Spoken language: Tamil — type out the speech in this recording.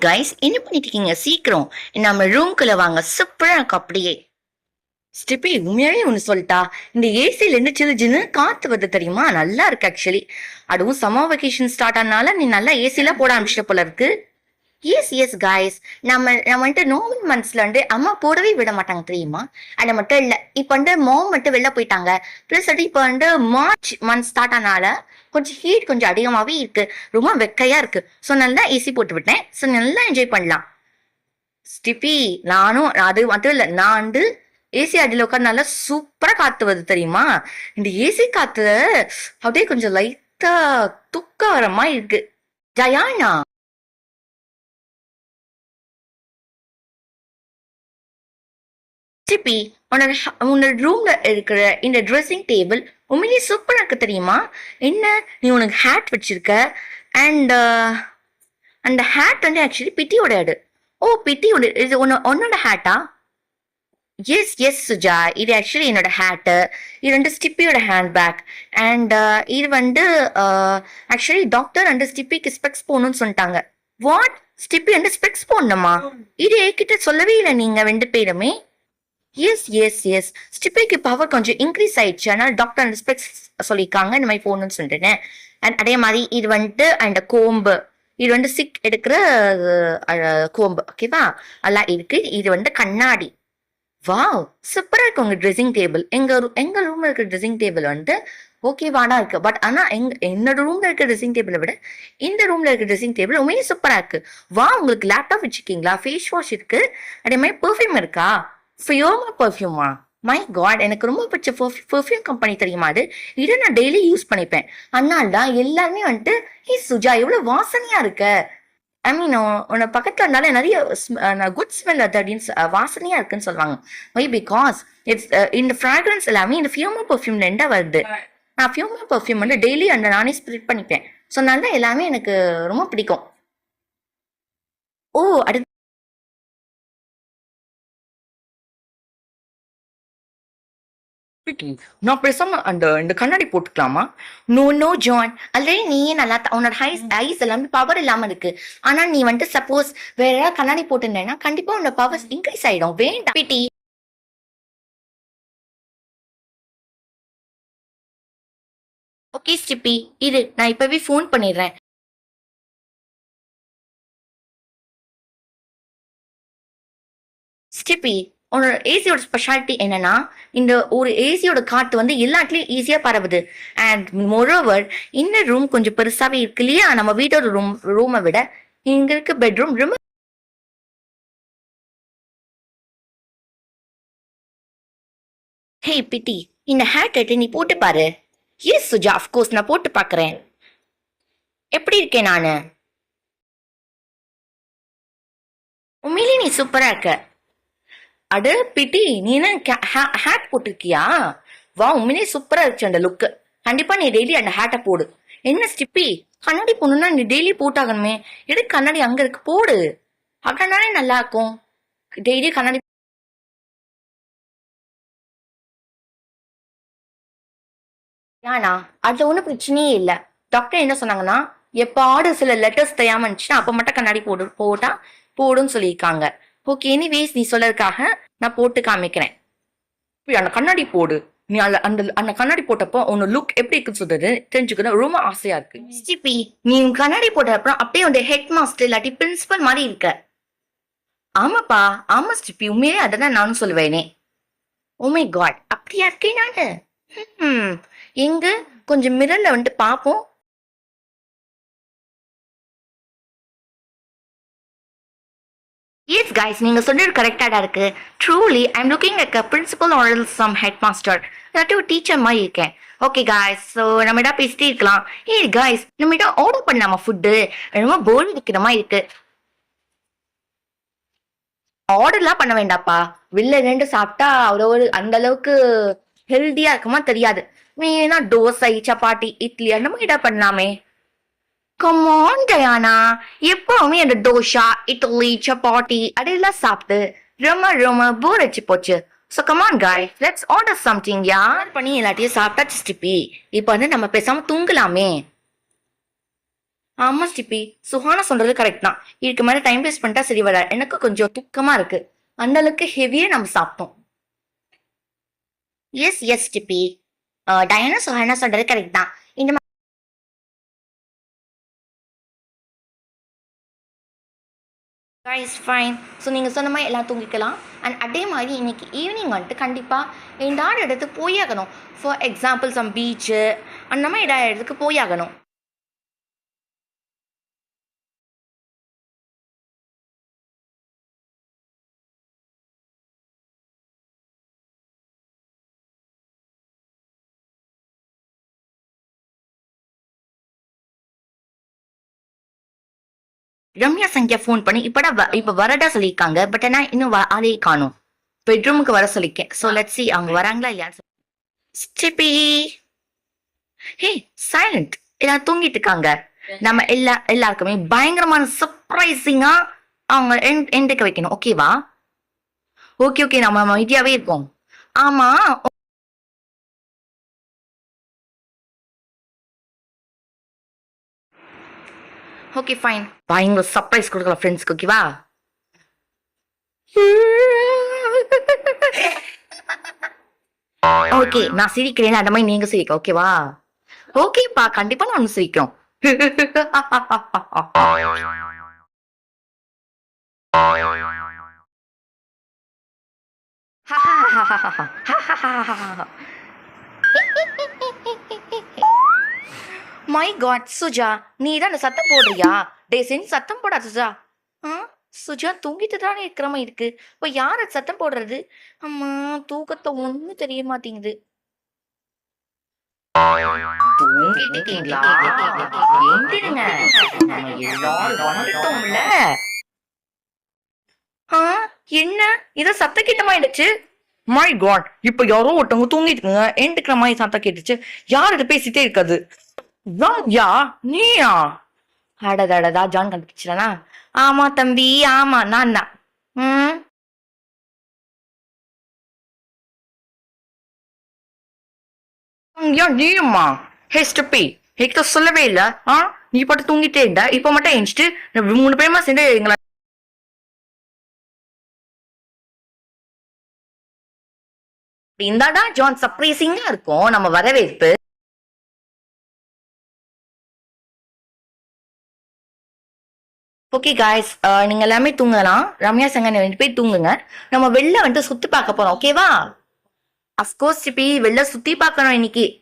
கைஸ் என்ன பண்ணிட்டு இருக்கீங்க சீக்கிரம். நம்ம ரூம்குள்ள வாங்க. சூப்பரா இருக்கும் அப்படியே. ஸ்டிப்பி உண்மையாவே ஒன்று சொல்லிட்டா? இந்த ஏசில இருந்து சில்லு சில்லு காத்து வருது தெரியுமா? நல்லா இருக்கு ஆக்சுவலி அதுவும் சம்மர் வெக்கேஷன் ஸ்டார்ட் ஆனால நீ நல்லா ஏசிலாம் போட ஆரம்பிச்சிட்ட போல இருக்கு. எஸ் எஸ் காய்ஸ் நம்ம நம்ம வந்துட்டு நோவின் மந்த்ஸ்ல வந்து அம்மா போடவே விட மாட்டாங்க தெரியுமா? அது மட்டும் இல்லை. இப்போ வந்து மோம் மட்டும் வெளில போயிட்டாங்க. ப்ளஸ் வந்து இப்போ வந்து மார்ச் மந்த் ஸ்டார்ட் ஆனால கொஞ்சம் ஹீட் கொஞ்சம் அதிகமாகவே இருக்கு. ரொம்ப வெக்கையா இருக்கு. ஸோ நல்லா ஏசி போட்டு விட்டேன். ஸோ நல்லா என்ஜாய் பண்ணலாம். ஸ்டிஃபி நானும் அது மட்டும் இல்லை. நான் வந்து ஏசி அடியில் உட்காந்து நல்லா சூப்பராக காத்து வருது தெரியுமா? இந்த ஏசி காத்து அப்படியே கொஞ்சம் லைட்டாக துக்க வர மாதிரி இருக்கு. ஜயானா? சிப்பி உன்னோட உன்னோட ரூம்ல இருக்கிற இந்த ட்ரெஸ்ஸிங் டேபிள் உண்மையிலேயே சூப்பரா இருக்கு தெரியுமா? என்ன? நீ உனக்கு ஹேட் வச்சிருக்க. அண்ட் அந்த ஹேட் வந்து ஆக்சுவலி பிட்டியோட அது ஓ பிட்டியோட இது உன்ன உன்னோட ஹேட்டா எஸ் எஸ் சுஜா. இது ஆக்சுவலி என்னோட ஹேட்டு இது வந்து ஸ்டிப்பியோட ஹேண்ட் பேக் அண்ட் இது வந்து ஆக்சுவலி டாக்டர் வந்து ஸ்டிப்பிக்கு ஸ்பெக்ஸ் போகணும்னு சொல்லிட்டாங்க. வாட் ஸ்டிப்பி வந்து ஸ்பெக்ஸ் போடணுமா? இது என்கிட்ட சொல்லவே இல்லை நீங்க ரெண்டு பேருமே. எஸ் எஸ் எஸ் ஸ்டிப்பைக்கு பவர் கொஞ்சம் இன்க்ரீஸ் ஆயிடுச்சு. அதனால டாக்டர் அந்த ஸ்பெக்ஸ் சொல்லியிருக்காங்க. இந்த மாதிரி போகணும்னு சொல்லிட்டேன். அண்ட் அதே மாதிரி இது வந்துட்டு அண்ட் கோம்பு இது வந்து சிக் எடுக்கிற கோம்பு ஓகேவா எல்லாம் இருக்கு. இது வந்து கண்ணாடி. வாவ் சூப்பராக இருக்கு உங்க ட்ரெஸ்ஸிங் டேபிள் எங்க எங்க ரூம்ல இருக்க ட்ரெஸ்ஸிங் டேபிள் வந்து ஓகேவாடா இருக்கு. பட் ஆனா எங்க என்னோட ரூம்ல இருக்க ட்ரெஸ்ஸிங் டேபிளை விட இந்த ரூம்ல இருக்க ட்ரெஸ்ஸிங் டேபிள் உண்மையே சூப்பரா இருக்கு. வா உங்களுக்கு லேப்டாப் வச்சிருக்கீங்களா? ஃபேஸ் வாஷ் இருக்கு. அதே மாதிரி பெர்ஃப்யூம் இருக்கா? ஃபியோமா பெர்ஃப்யூமா மை காட் எனக்கு ரொம்ப பிடிச்ச பெர்ஃப்யூம் கம்பெனி தெரியுமா அது? இதை நான் டெய்லி யூஸ் பண்ணிப்பேன். அதனால தான் எல்லாருமே வந்துட்டு ஏ சுஜா எவ்வளவு வாசனையா இருக்க? ஐ மீன் உன்னை பக்கத்துல இருந்தாலும் நிறைய குட் ஸ்மெல் அது அப்படின்னு சொ- அஹ் வாசனையா இருக்குன்னு சொல்லுவாங்க. வை பிகாஸ் இட்ஸ் இந்த ஃப்ராக்ரன்ஸ் எல்லாமே இந்த ஃபியூமா பெர்ஃப்யூம்ல இருந்தா வருது. நான் ஃபியூமா பெர்ஃப்யூம் வந்து டெய்லி அந்த நானே ஸ்ப்ரிட் பண்ணிப்பேன். ஸோ அதனால தான் எல்லாமே எனக்கு ரொம்ப பிடிக்கும். ஓ அடுத்து நான் பேசாம அந்த இந்த கண்ணாடி போட்டுக்கலாமா? நோ நோ ஜான் ஆல்ரெடி நீயே நல்லா உன்னோட ஹைஸ் ஐஸ் எல்லாமே பவர் இல்லாம இருக்கு. ஆனா நீ வந்துட்டு சப்போஸ் வேற ஏதாவது கண்ணாடி போட்டிருந்தேன்னா கண்டிப்பா உன்னோட பவர் இன்க்ரீஸ் ஆயிடும். வேண்டாம். பிடி ஓகே ஸ்டிப்பி இரு நான் இப்பவே ஃபோன் பண்ணிடுறேன். ஸ்டிப்பி உன்னோட ஏசியோட ஸ்பெஷாலிட்டி என்னன்னா இந்த ஒரு ஏசியோட காத்து வந்து எல்லாத்துலயும் ஈஸியா பரவுது. அண்ட் மொரோவர் இந்த ரூம் கொஞ்சம் பெருசாவே இருக்கு இல்லையா? நம்ம வீட்டோட ரூம் ரூமை விட இங்க இருக்க பெட்ரூம் ரொம்ப ஹே பிட்டி இந்த ஹேட் நீ போட்டு பாரு. எஸ் சுஜா அஃப்கோர்ஸ் நான் போட்டு பார்க்குறேன் எப்படி இருக்கேன் நானு? உண்மையிலே நீ சூப்பரா இருக்க. அட பிட்டி நீ என்ன ஹேட் போட்டிருக்கியா? வா உண்மையிலே சூப்பரா இருந்துச்சு அந்த லுக்கு கண்டிப்பா நீ டெய்லி அந்த ஹேட்டை போடு. என்ன ஸ்டிப்பி கண்ணாடி போடணும்னா நீ டெய்லி போட்டாகணுமே. எதுக்கு கண்ணாடி அங்க இருக்கு? போடு. அப்படின்னாலே நல்லா இருக்கும். டெய்லி கண்ணாடி ஏன்னா அதுல ஒன்றும் பிரச்சனையே இல்லை. டாக்டர் என்ன சொன்னாங்கன்னா எப்பாடு சில லெட்டர்ஸ் தெரியாம இருந்துச்சுன்னா அப்ப மட்டும் கண்ணாடி போடு போட்டா போடுன்னு சொல்லியிருக்காங்க. ஓகே எனிவேஸ் நீ சொல்றதுக்காக நான் போட்டு காமிக்கிறேன். அந்த கண்ணாடி போடு. நீ அந்த அந்த அந்த கண்ணாடி போட்டப்போ உன் லுக் எப்படி இருக்குன்னு சொல்றது தெரிஞ்சுக்கணும். ரொம்ப ஆசையா இருக்கு. ஸ்டிபி நீ கண்ணாடி போட்ட அப்புறம் அப்படியே உன் ஹெட் மாஸ்டர் இல்லாட்டி பிரின்சிபல் மாதிரி இருக்க. ஆமாப்பா ஆமா ஸ்டிபி உண்மையிலே அதான் நானும் சொல்லுவேனே. Oh ஓமை காட் அப்படியா இருக்கேன் நானு? எங்க? கொஞ்சம் மிரர்ல வந்துட்டு பாப்போம் எஸ் கைஸ் நீங்கள் சொன்னது கரெக்டாக தான் இருக்கு. Truly I am looking at principal or some head master இல்லாட்டி ஒரு டீச்சர் மாதிரி இருக்கேன். ஓகே காய்ஸ் ஸோ நம்ம இடம் பேசிட்டே இருக்கலாம். ஏய் காய்ஸ் நம்ம இடம் ஆர்டர் பண்ணலாமா ஃபுட்டு ரொம்ப போர் அடிக்கிற மாதிரி இருக்கு. ஆர்டர்லாம் பண்ண வேண்டாப்பா வெளில ரெண்டு சாப்பிட்டா அவ்வளோ ஒரு அந்த அளவுக்கு ஹெல்த்தியாக இருக்குமா தெரியாது. மெயினாக தோசை சப்பாத்தி இட்லி அந்த மாதிரி பண்ணலாமே. கமான் டயானா எப்பவுமே அந்த தோஷா இட்லி சப்பாத்தி அதெல்லாம் சாப்பிட்டு ரொம்ப ரொம்ப போர் அடிச்சு போச்சு. So come on guy let's order something யார் பண்ணி எல்லாத்தையும் சாப்பிட்டா ஸ்டிப்பி இப்போ வந்து நம்ம பேசாம தூங்கலாமே. ஆமாம் ஸ்டிப்பி சுஹானா சொல்றது கரெக்ட் தான். இதுக்கு மேலே டைம் வேஸ்ட் பண்ணிட்டா சரி வர எனக்கு கொஞ்சம் துக்கமாக இருக்கு. அந்த அளவுக்கு ஹெவியாக நம்ம சாப்பிட்டோம். எஸ் எஸ் ஸ்டிப்பி டயனா சுஹானா சொல்றது கரெக்ட் தான். இந்த ஃபைன் ஸோ நீங்கள் சொன்ன மாதிரி எல்லாம் தூங்கிக்கலாம் அண்ட் அதே மாதிரி இன்றைக்கி ஈவினிங் வந்துட்டு கண்டிப்பாக எந்த இடத்துக்கு போயாகணும். ஃபார் எக்ஸாம்பிள் சம் பீச்சு அந்த மாதிரி ஏதாவது இடத்துக்கு போயாகணும். ரம்யா சங்கியா ஃபோன் பண்ணி இப்படா இப்ப வரடா சொல்லியிருக்காங்க பட் ஆனா இன்னும் ஆளையே காணும். பெட்ரூமுக்கு வர சொல்லிருக்கேன். ஸோ லெட் சி அவங்க வராங்களா இல்லையா? ஸ்டிப்பி ஹே சைலண்ட் எல்லாரும் தூங்கிட்டு இருக்காங்க. நம்ம எல்லா எல்லாருக்குமே பயங்கரமான சர்ப்ரைசிங்கா அவங்க எண்டுக்கு வைக்கணும். ஓகேவா ஓகே ஓகே நம்ம அமைதியாவே இருப்போம். ஆமா ஓகே ஃபைன் பயங்கர சர்ப்ரைஸ் கொடுக்கலாம் ஃப்ரெண்ட்ஸ்க்கு ஓகேவா ஓகே நான் சிரிக்கிறேன் அந்த மாதிரி நீங்க சிரிக்க ஓகேவா ஓகேப்பா கண்டிப்பா நான் சிரிக்கிறோம் மை காட் சுஜா நீ தான் அந்த சத்தம் போடுறியா? டே செஞ்சு சத்தம் போடாத சுஜா. ஆ? சுஜா தூங்கிட்டு தானே இருக்கிற மாதிரி இருக்கு? இப்போ யார் அது சத்தம் போடுறது? அம்மா தூக்கத்தை ஒன்றும் தெரிய மாட்டேங்குது. தூங்கிட்டு இருக்கீங்களா? எந்திருங்க. நம்ம எல்லாரும் வந்துட்டோம்ல. ஆ, என்ன? இத சத்த கிட்டமா ஆயிடுச்சு மை காட் இப்ப யாரோ ஒருத்தவங்க தூங்கிட்டு இருக்காங்க எண்டுக்கிற மாதிரி சத்தம் கேட்டுச்சு. யார் இது பேசிட்டே இருக்காது? யா நீயா? அடடடடா ஜான் கண்டுபிடிச்சிடனா ஆமா தம்பி ஆமா நான் தான். ம்? நீயம்மா? ஹே ஸ்டப்பி சொல்லவே இல்ல. ஆ? நீ பாட்டு தூங்கிட்டே இருந்த. இப்ப மட்டும் எஞ்சிட்டு மூணு பேருமா சேர்ந்து எங்களை இந்தாடா ஜான் சர்ப்ரைசிங்கா இருக்கும். நம்ம வரவேற்பு. ஓகே காய்ஸ் uh, நீங்க எல்லாமே தூங்கலாம். ரம்யா சங்கன் ரெண்டு பேர் தூங்குங்க. நம்ம வெளில வந்துட்டு சுத்தி பார்க்க போறோம். ஓகேவா அஃப்கோர்ஸ் சிப்பி வெளில சுத்தி பார்க்கணும் இன்னைக்கு.